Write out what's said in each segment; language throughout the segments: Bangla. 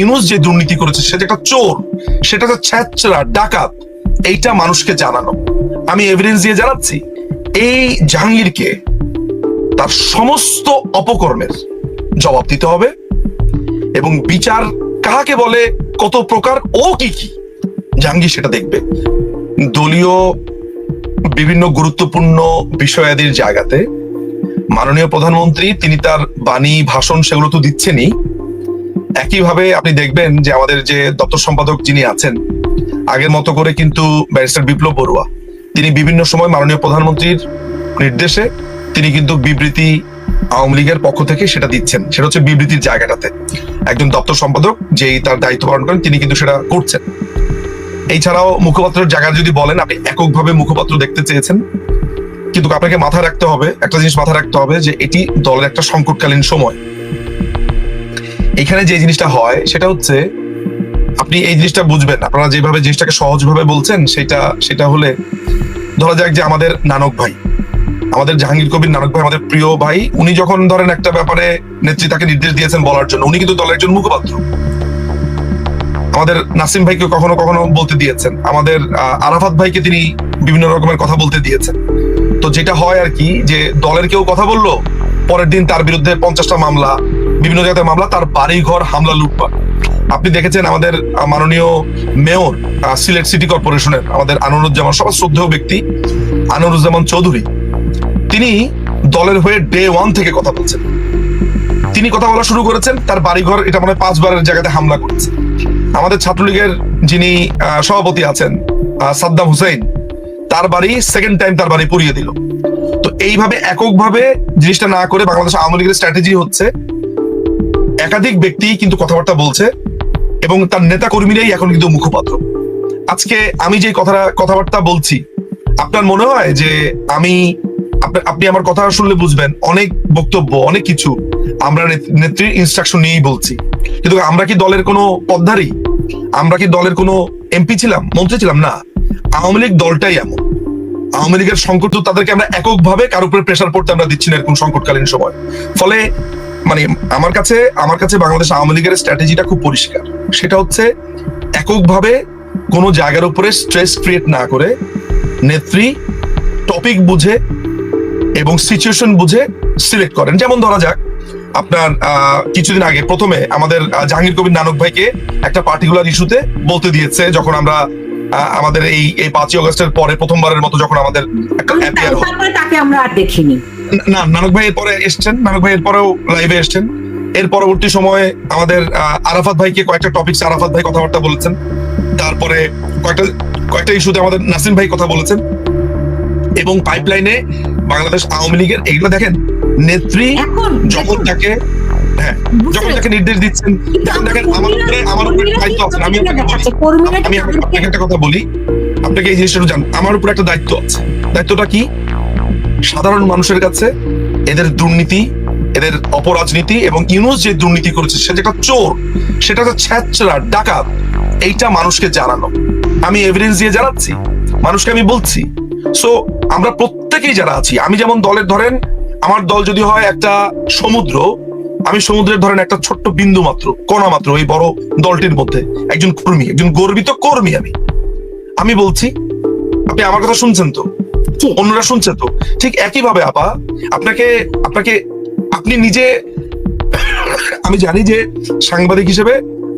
ইউনুস যে দুর্নীতি করেছে সে যে একটা চোর, সেটা যে ছ্যাচরা ডাকাত, এইটা মানুষকে জানানো। আমি এভিডেন্স দিয়ে জানাচ্ছি, এই জাহাঙ্গীরকে তার সমস্ত অপকর্মের জবাব দিতে হবে এবং বিচার কাকে বলে, কত প্রকার, ও কি কি, জাহাঙ্গীর সেটা দেখবে। দলীয় বিভিন্ন গুরুত্বপূর্ণ বিষয়াদির জায়গাতে মাননীয় প্রধানমন্ত্রী, তিনি তার বাণী, ভাষণ সেগুলো তো দিচ্ছেনই একইভাবে আপনি দেখবেন যে আমাদের যে দপ্তর সম্পাদক যিনি আছেন, আগের মতো করে কিন্তু ব্যারিস্টার বিপ্লব বড়ুয়া। তিনি বিভিন্ন সময় মাননীয় প্রধানমন্ত্রীর নির্দেশে তিনি কিন্তু বিবৃতি আওয়ামী লীগের পক্ষ থেকে সেটা দিচ্ছেন। সেটা হচ্ছে বিবৃতির জায়গাটাতে। একজন দপ্তর সম্পাদক যেই তার দায়িত্ব পালন করেন, তিনি কিন্তু সেটা করছেন। এছাড়াও মুখপাত্রের জায়গা যদি বলেন, আপনি এককভাবে মুখপাত্র দেখতে চেয়েছেন, কিন্তু আপনাকে মাথায় রাখতে হবে, একটা জিনিস মাথায় রাখতে হবে যে এটি দলের একটা সংকটকালীন সময়। এখানে যে জিনিসটা হয়, সেটা হচ্ছে আপনি এই জিনিসটা বুঝবেন আপনারা যেভাবে জিনিসটাকে সহজভাবে বলছেন, সেটা সেটা হলে ধরা যাক যে আমাদের নানক ভাই, আমাদের জাহাঙ্গীর কবির নানক ভাই, আমাদের প্রিয় ভাই, উনি যখন ধরেন একটা ব্যাপারে নেত্রী তাকে নির্দেশ দিয়েছেন বলার জন্য, উনি কিন্তু দলের একজন মুখপাত্র। আমাদের নাসিম ভাইকে কখনো কখনো বলতে দিয়েছেন। আমাদের আরাফাত ভাইকে তিনি বিভিন্ন রকমের কথা বলতে দিয়েছেন। তো যেটা হয় আর কি, যে দলের কেউ কথা বলল, পরের দিন তার বিরুদ্ধে পঞ্চাশটা মামলা বিভিন্ন জায়গাতে মামলা, তার বাড়ি ঘর হামলা, লুটপাট। আপনি দেখেছেন আমাদের মাননীয় মেয়র সিলেট সিটি কর্পোরেশনের, আমাদের আনোয়ারুজ্জামান, সবার শ্রদ্ধেয় ব্যক্তি, আনোয়ারুজ্জামান চৌধুরী। তিনি দলের হয়ে ডে ওয়ান থেকে কথা বলছেন। তিনি কথা বলা শুরু করেছেন, তার বাড়িঘর, এটা মানে পাঁচবারের জায়গাতে হামলা করেছে। আমাদের ছাত্রলীগের যিনি সভাপতি আছেন সাদ্দাম হুসাইন, তার বাড়ি সেকেন্ড টাইম তার বাড়ি পুড়িয়ে দিল। তো এইভাবে এককভাবে জিনিসটা না করে বাংলাদেশ আওয়ামী লীগের স্ট্র্যাটেজি হচ্ছে একাধিক ব্যক্তি কিন্তু কথাবার্তা বলছে এবং তার নেতা কর্মীরাই এখন কিন্তু মুখপাত্র। আজকে আমি যে কথা কথাবার্তা বলছি, আপনার মনে হয় যে আমি, আপনি- আমার কথা শুনলে বুঝবেন, অনেক বক্তব্য, অনেক কিছু আমরা নেত- নেত্রীর ইনস্ট্রাকশন নিয়েই বলছি। কিন্তু আমরা কি দলের কোনো পদ্ধারী? আমরা কি দলের কোনো এমপি ছিলাম, মন্ত্রী ছিলাম? না। আওয়ামী লীগ দলটাই এমন। আওয়ামী লীগের সংকট তো তাদেরকে আমরা এককভাবে কারও উপরে প্রেশার পড়তে আমরা দিচ্ছি না এরকম সংকটকালীন সময়। ফলে মানে আমার কাছে আমার কাছে বাংলাদেশ আওয়ামী লীগের স্ট্র্যাটেজিটা খুব পরিষ্কার। সেটা হচ্ছে এককভাবে কোনো জায়গার উপরে স্ট্রেস ক্রিয়েট না করে নেত্রী টপিক বুঝে এবং সিচুয়েশন বুঝে সিলেক্ট করেন। যেমন ধরা যাক, আপনার কিছুদিন আগে প্রথমে আমাদের জাহাঙ্গীর কবির নানক ভাইকে একটা পার্টিকুলার ইস্যুতে বলতে দিয়েছে, যখন আমরা আমাদের এই এই পাঁচই অগস্টের পরে প্রথমবারের মতো যখন আমাদের তাকে আমরা আর দেখিনি। না নানক ভাই এরপরে এসছেন। নানক ভাই এরপরেও লাইভে এসছেন। এর পরবর্তী সময়ে আমাদের আরাফাত ভাইকে কয়েকটা টপিক আরাফাত ভাই কথাবার্তা বলেছেন। তারপরে কয়েকটা কয়েকটা ইস্যুতে আমাদের নাসিম ভাই কথা বলেছেন। এবং পাইপলাইনে বাংলাদেশ আওয়ামী লীগের এগুলো দেখেন নেত্রী যখন তাকে হ্যাঁ যখন তাকে নির্দেশ দিচ্ছেন দেখেন আমার উপরে আমার উপরে দায়িত্ব আছে আমি আমি আপনাকে একটা কথা বলি আপনাকে এই জিনিসটা জান আমার উপর একটা দায়িত্ব আছে। দায়িত্বটা কি? সাধারণ মানুষের কাছে এদের দুর্নীতি এদের অপরাজনীতি এবং ইউনুস যে দুর্নীতি করেছে সে যে একটা চোর সেটা হচ্ছে ছ্যাচরা ডাকাত এইটা মানুষকে জানানো। আমি এভিডেন্স দিয়ে জানাচ্ছি মানুষকে আমি বলছি। সো আমরা প্রত্যেকেই যারা আছি আমি যেমন দলের ধরেন আমার দল যদি হয় একটা সমুদ্র আমি সমুদ্রের ধরেন একটা ছোট্ট বিন্দু মাত্র কণা মাত্র এই বড় দলটির মধ্যে। একজন কর্মী একজন গর্বিত কর্মী আমি। আমি বলছি আপনি আমার কথা শুনছেন তো? অন্যরা শুনছে তো? ঠিক একই ভাবে আপা আপনাকে আপনাকে আপনি নিজে আমি জানি যে সাংবাদিক হিসেবে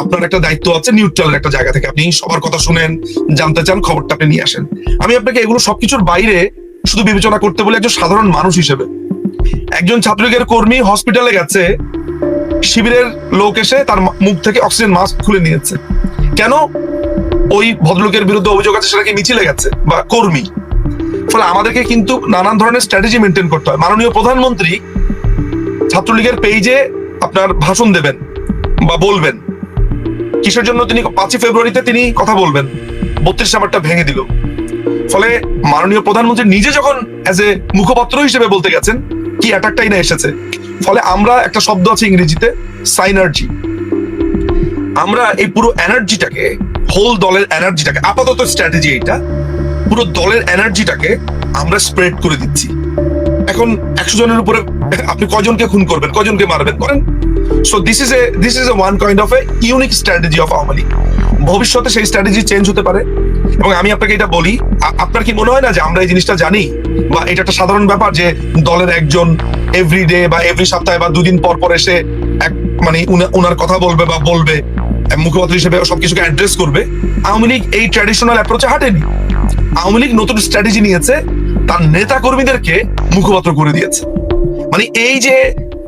আপনার একটা দায়িত্ব আছে নিউট্রাল একটা জায়গা থেকে। আপনি সবার কথা শুনেন জানতে চান খবরটা আপনি নিয়ে আসেন। আমি আপনাকে এগুলো সবকিছুর বাইরে শুধু বিবেচনা করতে বলে একজন সাধারণ মানুষ হিসেবে। একজন ছাত্রলীগের কর্মী হসপিটালে গেছে, শিবিরের লোক এসে তার মুখ থেকে অক্সিজেন মাস্ক খুলে নিয়েছে। কেন? ওই ভদ্রলোকের বিরুদ্ধে অভিযোগ আছে সেটাকে মিছিলে গেছে বা কর্মী? ফলে আমাদেরকে কিন্তু নানান ধরনের স্ট্র্যাটেজি মেনটেন করতে হয়। মাননীয় প্রধানমন্ত্রী ছাত্রলীগের পেজে আপনার ভাষণ দেবেন বা বলবেন। কিসের জন্য তিনি পাঁচই ফেব্রুয়ারিতে তিনি কথা বলবেন? বত্রিশ নাম্বারটা ভেঙে দিল। ফলে মাননীয় প্রধানমন্ত্রী নিজে যখন অ্যাজ এ মুখপাত্র হিসেবে বলতে গেছেন কি অ্যাটাকটাই না এসেছে। ফলে আমরা একটা শব্দ আছে ইংরেজিতে সাইনার্জি আমরা এই পুরো এনার্জিটাকে হোল দলের এনার্জিটাকে আপাতত স্ট্র্যাটেজি এইটা, পুরো দলের এনার্জিটাকে আমরা স্প্রেড করে দিচ্ছি। এখন একশো জনের উপরে, আপনি কজনকে খুন করবেন, কজনকে মারবেন, করেন? So this is a this is a one kind of a unique strategy of Awami League ভবিষ্যতে সেই স্ট্র্যাটেজি চেঞ্জ হতে পারে। এবং আমি আপনাকে এটা বলি আপনার কি মনে হয় না যে আমরা এই জিনিসটা জানি? বা এটা একটা সাধারণ ব্যাপার যে দলের একজন এভরি ডে বা এভরি সপ্তাহে বা দুদিন পর পর এসে এক মানে উনার কথা বলবে বা বলবে মুখপাত্র হিসেবে সবকিছুকে অ্যাড্রেস করবে। আওয়ামী লীগ এই ট্র্যাডিশনাল অ্যাপ্রোচে হাঁটেনি। আওয়ামী লীগ নতুন স্ট্র্যাটেজি নিয়েছে, তার নেতা কর্মীদেরকে মুখপাত্র করে দিয়েছে। মানে এই যে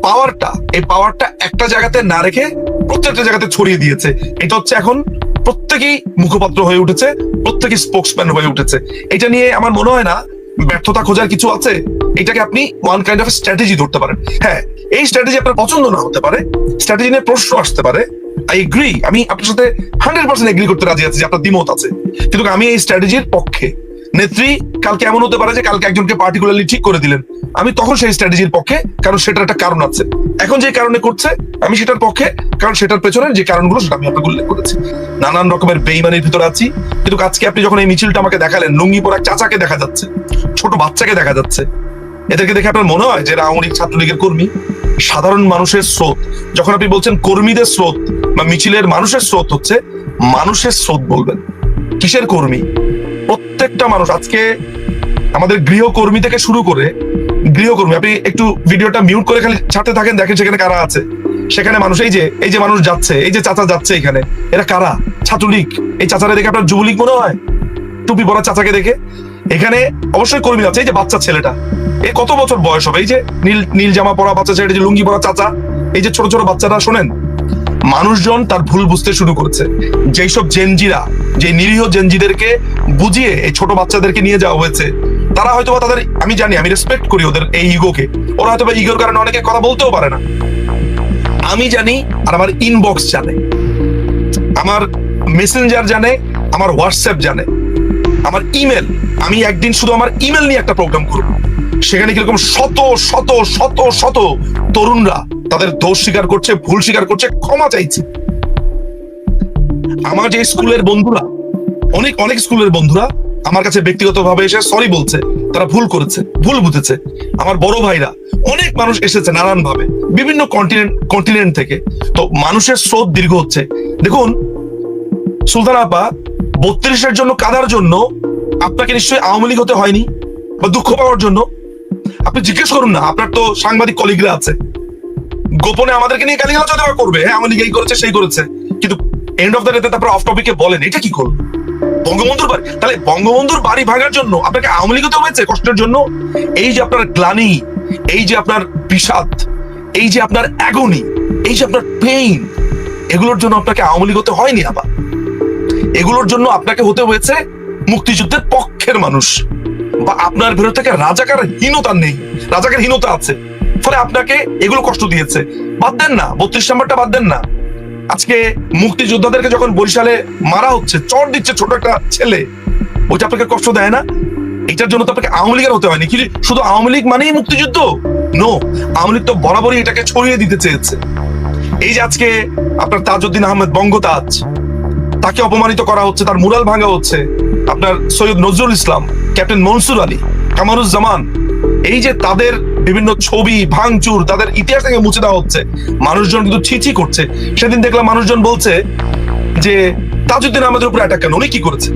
পাওয়ারটা এই পাওয়ারটা একটা জায়গাতে না রেখে প্রত্যেকটা জায়গাতে ছড়িয়ে দিয়েছে। এটা হচ্ছে এখন প্রত্যেকেই মুখপাত্র হয়ে উঠেছে, প্রত্যেকেই স্পোক্সম্যান হয়ে উঠেছে। এটা নিয়ে আমার মনে হয় না ব্যর্থতা খোঁজার কিছু আছে। এটাকে আপনি ওয়ান কাইন্ড অফ স্ট্র্যাটেজি ধরতে পারেন। হ্যাঁ এই স্ট্র্যাটেজি আপনার পছন্দ না হতে পারে স্ট্র্যাটেজি নিয়ে প্রশ্ন আসতে পারে। আই এগ্রি আমি আপনার সাথে হান্ড্রেড পার্সেন্ট এগ্রি করতে রাজি আছি যে আপনার দ্বিমত আছে। কিন্তু আমি এই স্ট্র্যাটেজির পক্ষে নেত্রী, কালকে এমন হতে পারে যে কালকে একজনকে পার্টিকুলারলি ঠিক করে দিলেন। আমি তখন সেই স্ট্র্যাটেজির পক্ষে, কারণ সেটার একটা কারণ আছে। এখন যে কারণে করছে, আমি সেটার পক্ষে, কারণ সেটার পেছনে যে কারণগুলো সেটা আমি আপনাকে উল্লেখ করেছি। নানান রকমের বেইমানির ভিতরে আছি, কিন্তু আজকে আপনি যখন এই মিছিলটা আমাকে দেখালেন, লুঙ্গি পরা চাচাকে দেখা যাচ্ছে, ছোট বাচ্চাকে দেখা যাচ্ছে, এদেরকে দেখে আপনার মনে হয় যে আওয়ামী লীগ ছাত্রলীগের কর্মী? সাধারণ মানুষের স্রোত, যখন আপনি বলছেন কর্মীদের স্রোত বা মিছিলের মানুষের স্রোত হচ্ছে, মানুষের স্রোত বলবেন। কিসের কর্মী? প্রত্যেকটা মানুষ আজকে আমাদের গৃহকর্মী থেকে শুরু করে গৃহকর্মী, আপনি একটু ভিডিওটা মিউট করে খালি ছাড়তে থাকেন, দেখেন সেখানে কারা আছে। সেখানে মানুষ, এই যে এই যে মানুষ যাচ্ছে, এই যে চাচা যাচ্ছে এখানে, এরা কারা? ছাত্রলীগ। এই চাচারা দেখে আপনার যুবলীগ মনে হয়? টুপি পরা চাচাকে দেখে? এখানে অবশ্যই কর্মী আছে, এই যে বাচ্চা ছেলেটা। এই কত বছর বয়স হবে? এই যে নীল নীল জামা পরা বাচ্চা ছেলেটা যে লুঙ্গি পরা চাচা, এই যে ছোট ছোট বাচ্চারা শোনেন। মানুষজন তার ভুল বুঝতে শুরু করেছে। যেই সব জেনজিরা যে নিরীহ জেনজিদেরকে বুঝিয়ে এই ছোট বাচ্চাদেরকে নিয়ে যাওয়া হয়েছে, তারা হয়তো বা তাদের, আমি জানি, আমি রেসপেক্ট করি ওদের এই ইগোকে। ওরা হয়তো বা ইগোর কারণে অনেকে কথা বলতেও পারে না। আমি জানি, আর আমার ইনবক্স জানে। আমার মেসেঞ্জার জানে, আমার হোয়াটসঅ্যাপ জানে। আমার ইমেল আমি একদিন শুধু আমার ইমেল নিয়ে একটা প্রোগ্রাম করব। সেখানে কীরকম শত শত শত শত তরুণরা তাদের দোষ স্বীকার করছে, ভুল স্বীকার করছে, ক্ষমা চাইছে। আমার যে স্কুলের বন্ধুরা, অনেক অনেক স্কুলের বন্ধুরা আমার কাছে ব্যক্তিগতভাবে এসে সরি বলছে, তারা ভুল করেছে, ভুল বুঝেছে। আমার বড় ভাইরা, অনেক মানুষ এসেছে নানান ভাবে বিভিন্ন কন্টিনেন্ট কন্টিনেন্ট থেকে। তো মানুষের স্রোত দীর্ঘ হচ্ছে। দেখুন, সুলতান আপা, বত্রিশের জন্য কাদার জন্য আপনাকে নিশ্চয়ই আওয়ামী লীগ হতে হয়নি, বা দুঃখ পাওয়ার জন্য। আপনি জিজ্ঞেস করুন না, আপনার তো সাংবাদিক কলিগরা আছে। গোপনে আমাদেরকে নিয়ে গালিগালাজ বা করবে। হ্যাঁ আওয়ামী লীগ এই করেছে, সেই করেছে। কিন্তু এন্ড অফ দ্য ডেতে তারপর অফ টপিকে বলেন, এটা কি করবে বঙ্গবন্ধুর বাড়ি, তাহলে বঙ্গবন্ধুর বাড়ি ভাঙার জন্য আপনাকে আওয়ামী লীগ হতে হয়েছে কষ্টের জন্য। এই যে আপনার গ্লানি, এই যে আপনার বিষাদ, এই যে আপনার অ্যাগনি এই যে আপনার পেইন এগুলোর জন্য আপনাকে আওয়ামী লীগ হতে হয়নি আবার। এগুলোর জন্য আপনাকে হতে হয়েছে মুক্তিযুদ্ধের পক্ষের মানুষ। বা আপনার ভেতর থেকে রাজাকার হীনতা নেই রাজাকার হীনতা আছে। ফলে আপনাকে এগুলো কষ্ট দিয়েছে। বাদ দেন না, বত্রিশ নাম্বারটা বাদ দেন না। আজকে মুক্তিযোদ্ধাদেরকে যখন বরিশালে মারা হচ্ছে, চর দিচ্ছে ছোট একটা ছেলে ওইটা আপনাকে কষ্ট দেয় না? এটার জন্য তো আপনাকে আওয়ামী লীগের হতে হয়নি। কি শুধু আওয়ামী লীগ মানেই মুক্তিযুদ্ধ? নো আওয়ামী লীগ তো বরাবরই এটাকে ছড়িয়ে দিতে চেয়েছে। এই যে আজকে আপনার তাজউদ্দিন আহমেদ বঙ্গতাজ, তাকে অপমানিত করা হচ্ছে, তার মুরাল ভাঙা হচ্ছে, আপনার সৈয়দ নজরুল ইসলাম, ক্যাপ্টেন মনসুর আলী, কামারুজ্জামান, এই যে তাদের বিভিন্ন ছবি, ভাঙচুর তাদের ইতিহাস থেকে মুছে দেওয়া হচ্ছে। মানুষজন কিন্তু ছিছি করছে। সেদিন দেখলাম মানুষজন বলছে যে, তাজউদ্দিন আহমেদের উপরে অ্যাটাক কেন? উনি কি করেছে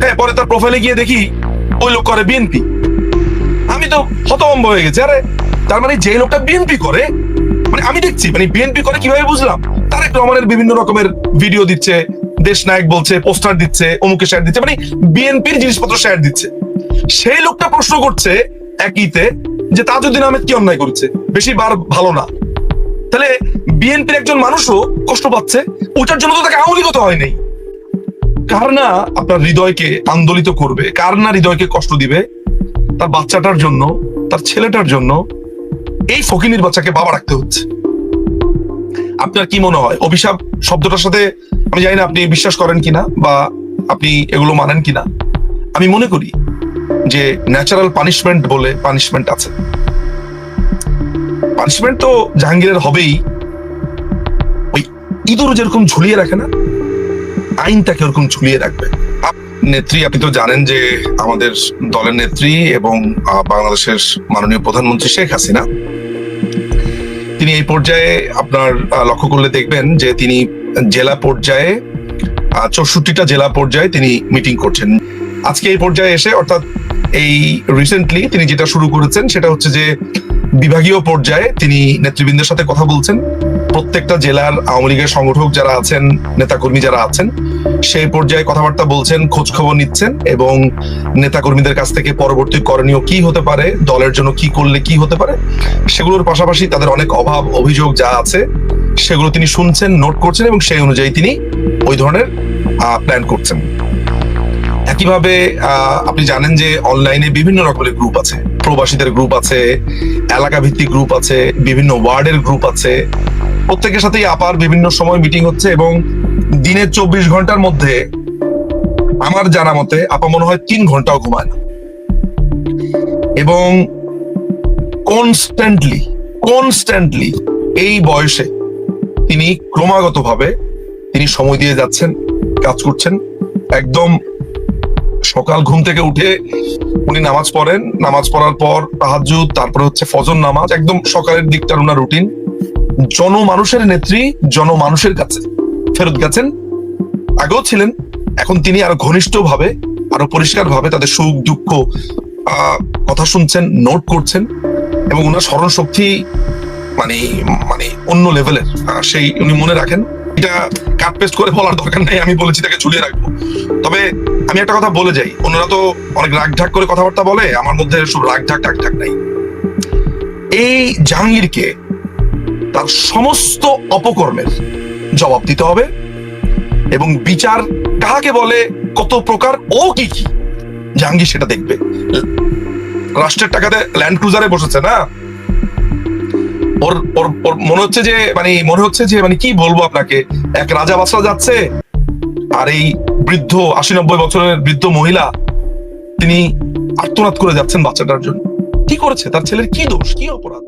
হ্যাঁ পরে তার প্রোফাইলে গিয়ে দেখি, ওই লোক করে বিএনপি আমি তো হতভম্ব হয়ে গেছি। আরে, তার মানে যে লোকটা বিএনপি করে মানে আমি দেখছি মানে বিএনপি করে কীভাবে বুঝলাম? তারেক রহমানের বিভিন্ন রকমের ভিডিও দিচ্ছে, দেশ নায়ক বলছে, পোস্টার দিচ্ছে অমুকে শেয়ার দিচ্ছে মানে বিএনপির জিনিসপত্র শেয়ার দিচ্ছে। সেই লোকটা প্রশ্ন করছে, একইতে যে তাজউদ্দিন আহমেদ কি অন্যায় করছে? বেশি বার ভালো না। তাহলে বিএনপির একজন মানুষও কষ্ট পাচ্ছে ওটার জন্য তো তাকে আওয়ামী হয় নাই। কার না আপনার হৃদয়কে আন্দোলিত করবে? কার না হৃদয়কে কষ্ট দিবে? তার বাচ্চাটার জন্য, তার ছেলেটার জন্য এই ফকিনির বাচ্চাকে বাবা রাখতে হচ্ছে। আপনার কি মনে হয়? অভিশাপ শব্দটার সাথে আমি জানি না আপনি বিশ্বাস করেন কিনা বা আপনি এগুলো মানেন কিনা। আমি মনে করি যে ন্যাচারাল পানিশমেন্ট বলে পানিশমেন্ট আছে। পানিশমেন্ট তো জাহাঙ্গীরের হবেই। ওই ইঁদুর যেরকম ঝুলিয়ে রাখে না, আইনটাকে ওরকম ঝুলিয়ে রাখবে। নেত্রী, আপনি তো জানেন যে আমাদের দলের নেত্রী এবং বাংলাদেশের মাননীয় প্রধানমন্ত্রী শেখ হাসিনা। তিনি এই পর্যায়ে আপনার লক্ষ্য করলে দেখবেন যে তিনি জেলা পর্যায়ে চৌষট্টিটা জেলা পর্যায়ে তিনি মিটিং করছেন। আজকে এই পর্যায়ে এসে অর্থাৎ এই রিসেন্টলি তিনি যেটা শুরু করেছেন সেটা হচ্ছে যে বিভাগীয় পর্যায়ে তিনি নেতৃবৃন্দের সাথে কথা বলছেন। প্রত্যেকটা জেলার আওয়ামী লীগের সংগঠক যারা আছেন, নেতাকর্মী যারা আছেন, সেই পর্যায়ে কথাবার্তা বলছেন খোঁজ খবর নিচ্ছেন এবং নেতাকর্মীদের কাছ থেকে পরবর্তী করণীয় কি হতে পারে, দলের জন্য কি করলে কি হতে পারে, সেগুলোর পাশাপাশি তাদের অনেক অভাব, অভিযোগ যা আছে, সেগুলো তিনি শুনছেন নোট করছেন এবং সেই অনুযায়ী তিনি ওই ধরনের প্ল্যান করছেন। একইভাবে আপনি জানেন যে অনলাইনে বিভিন্ন রকমের গ্রুপ আছে। প্রবাসীদের গ্রুপ আছে এলাকা ভিত্তিক গ্রুপ আছে, বিভিন্ন ওয়ার্ডের গ্রুপ আছে। প্রত্যেকের সাথেই আপার বিভিন্ন সময় মিটিং হচ্ছে এবং দিনের চব্বিশ ঘণ্টার মধ্যে আমার জানা মতে আপা মনে হয় তিন ঘন্টাও ঘুমায় না। এবং কনস্ট্যান্টলি কনস্ট্যান্টলি এই বয়সে তিনি ক্রমাগতভাবে তিনি সময় দিয়ে যাচ্ছেন, কাজ করছেন, একদম সকাল ঘুম থেকে উঠে উনি নামাজ পড়েন। নামাজ পড়ার পর তাহাজুদ তারপরে হচ্ছে ফজর নামাজ, একদম সকালের দিকটার ওনার রুটিন জনমানুষের নেত্রী জনমানুষের কাছে ফেরত গেছেন। আগেও ছিলেন, এখন তিনি আরও ঘনিষ্ঠ ভাবে আরও পরিষ্কার ভাবে তাদের সুখ, দুঃখ কথা শুনছেন নোট করছেন এবং ওনার স্মরণ শক্তি মানে মানে অন্য লেভেলের সেই উনি মনে রাখেন। এটা কাট পেস্ট করে বলার দরকার নেই, আমি বলেছি তাকে ঝুলিয়ে রাখব। তবে আমি একটা কথা বলে যাই, অন্যরা তো অনেক রাগ ঢাক করে কথাবার্তা বলে, আমার মধ্যে সব রাগ ঢাক ঢাক ঢাক নাই। এই জাহাঙ্গীরকে তার সমস্ত অপকর্মের জবাব দিতে হবে এবং বিচার কাকে বলে, কত প্রকার ও কি কি, জাহাঙ্গীর সেটা দেখবে। রাষ্ট্রের টাকাতে ল্যান্ড ক্রুজারে বসেছে না? ওর ওর ওর মনে হচ্ছে যে মানে মনে হচ্ছে যে মানে কি বলব আপনাকে? এক রাজা বাসা যাচ্ছে, আর এই বৃদ্ধ আশি নব্বই বছরের বৃদ্ধ মহিলা, তিনি আর্তনাদ করে যাচ্ছেন বাচ্চাটার জন্য। কি করেছে? তার ছেলের কি দোষ? কি অপরাধ?